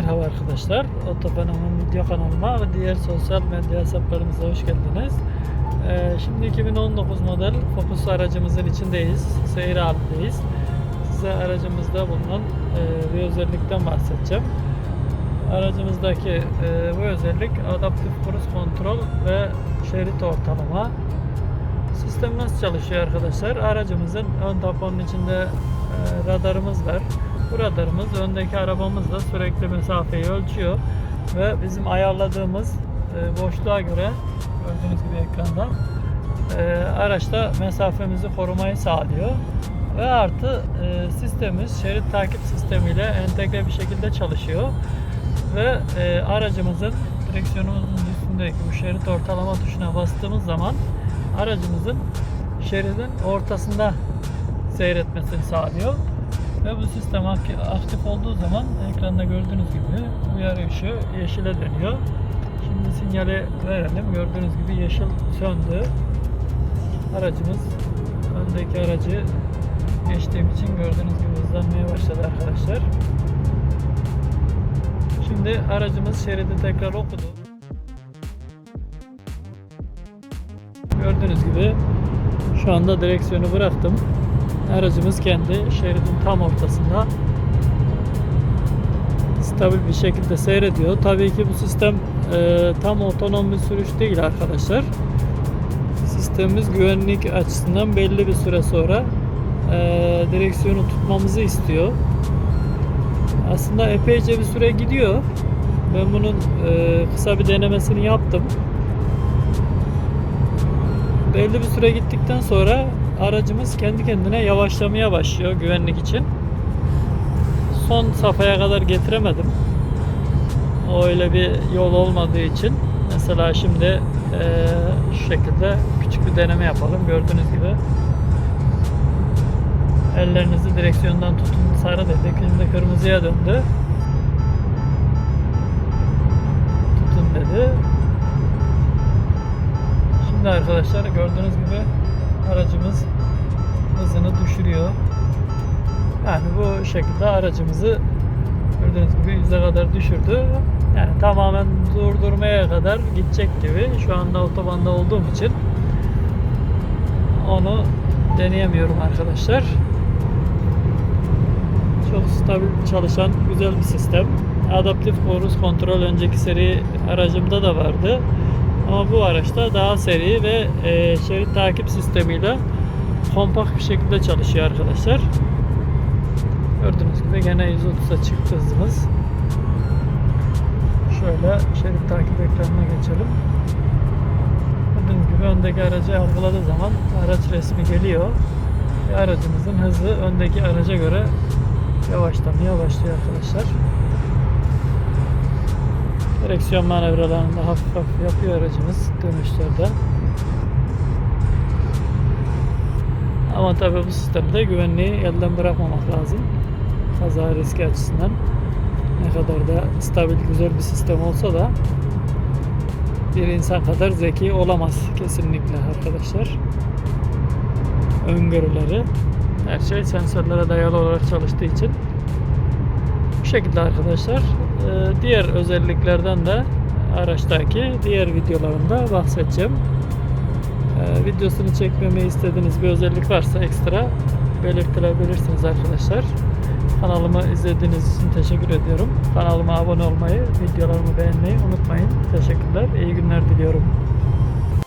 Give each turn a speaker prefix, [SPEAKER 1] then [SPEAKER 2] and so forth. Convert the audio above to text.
[SPEAKER 1] Merhaba arkadaşlar. Otofanımın video kanalıma ve diğer sosyal medya hesaplarımıza hoş geldiniz. Ee, şimdi 2019 model Focus aracımızın içindeyiz. Seyir halindeyiz. Size aracımızda bulunan e, bir özellikten bahsedeceğim. Aracımızdaki e, bu özellik adaptif cruise kontrol ve şerit ortalama. Sistem nasıl çalışıyor arkadaşlar? Aracımızın ön taponun içinde e, radarımız var. Radarımız öndeki arabamızla sürekli mesafeyi ölçüyor ve bizim ayarladığımız e, boşluğa göre gördüğünüz gibi ekranda e, araçta mesafemizi korumayı sağlıyor. Ve artı e, sistemimiz şerit takip sistemiyle entegre bir şekilde çalışıyor. Ve aracımızın direksiyonumuzun üstündeki bu şerit ortalama tuşuna bastığımız zaman aracımızın şeridin ortasında seyretmesini sağlıyor. Ve bu sistem ak- aktif olduğu zaman ekranda gördüğünüz gibi uyarı ışığı yeşile dönüyor. Şimdi sinyali verelim. Gördüğünüz gibi yeşil söndü. Aracımız öndeki aracı geçtiğim için gördüğünüz gibi hızlanmaya başladı arkadaşlar. Şimdi aracımız şeridi tekrar okudu. Gördüğünüz gibi şu anda direksiyonu bıraktım. Aracımız kendi şeridin tam ortasında stabil bir şekilde seyrediyor. Tabii ki bu sistem e, tam otonom bir sürüş değil arkadaşlar. Sistemimiz güvenlik açısından belli bir süre sonra e, direksiyonu tutmamızı istiyor. Aslında epeyce bir süre gidiyor. Ben bunun e, kısa bir denemesini yaptım. Belli bir süre gittikten sonra aracımız kendi kendine yavaşlamaya başlıyor güvenlik için. Son safhaya kadar getiremedim. Öyle bir yol olmadığı için. Mesela şimdi eee, şu şekilde küçük bir deneme yapalım. Gördüğünüz gibi ellerinizi direksiyondan tutun sarı dedik. Şimdi kırmızıya döndü. Tutun dedi. Şimdi arkadaşlar gördüğünüz gibi aracımız hızını düşürüyor. Yani bu şekilde aracımızı gördüğünüz gibi yüze kadar düşürdü. Yani tamamen durdurmaya kadar gidecek gibi. Şu anda otobanda olduğum için onu deneyemiyorum arkadaşlar. Çok stabil çalışan güzel bir sistem. Adaptif Cruise Kontrol önceki seri aracımda da vardı. Ama bu araçta daha seri ve e, şerit takip sistemiyle kompakt bir şekilde çalışıyor arkadaşlar. Gördüğünüz gibi gene 130'a çıktı hızımız. Şöyle şerit takip ekranına geçelim. Gördüğünüz gibi öndeki aracı algıladığı zaman araç resmi geliyor. Ve aracımızın hızı öndeki araca göre yavaşlamaya başlıyor arkadaşlar. Direksiyon manevralarını hafif hafif yapıyor aracımız dönüşlerde. Ama tabii bu sistemde güvenliği elden bırakmamak lazım. Kaza riski açısından. Ne kadar da stabil, güzel bir sistem olsa da bir insan kadar zeki olamaz kesinlikle arkadaşlar. Öngörüleri her şey sensörlere dayalı olarak çalıştığı için şekilde arkadaşlar. Ee, Diğer özelliklerden de araçtaki diğer videolarımda bahsedeceğim. Ee, videosunu çekmemi istediğiniz bir özellik varsa ekstra belirtilebilirsiniz arkadaşlar. Kanalımı izlediğiniz için teşekkür ediyorum. Kanalıma abone olmayı, videolarımı beğenmeyi unutmayın. Teşekkürler. İyi günler diliyorum.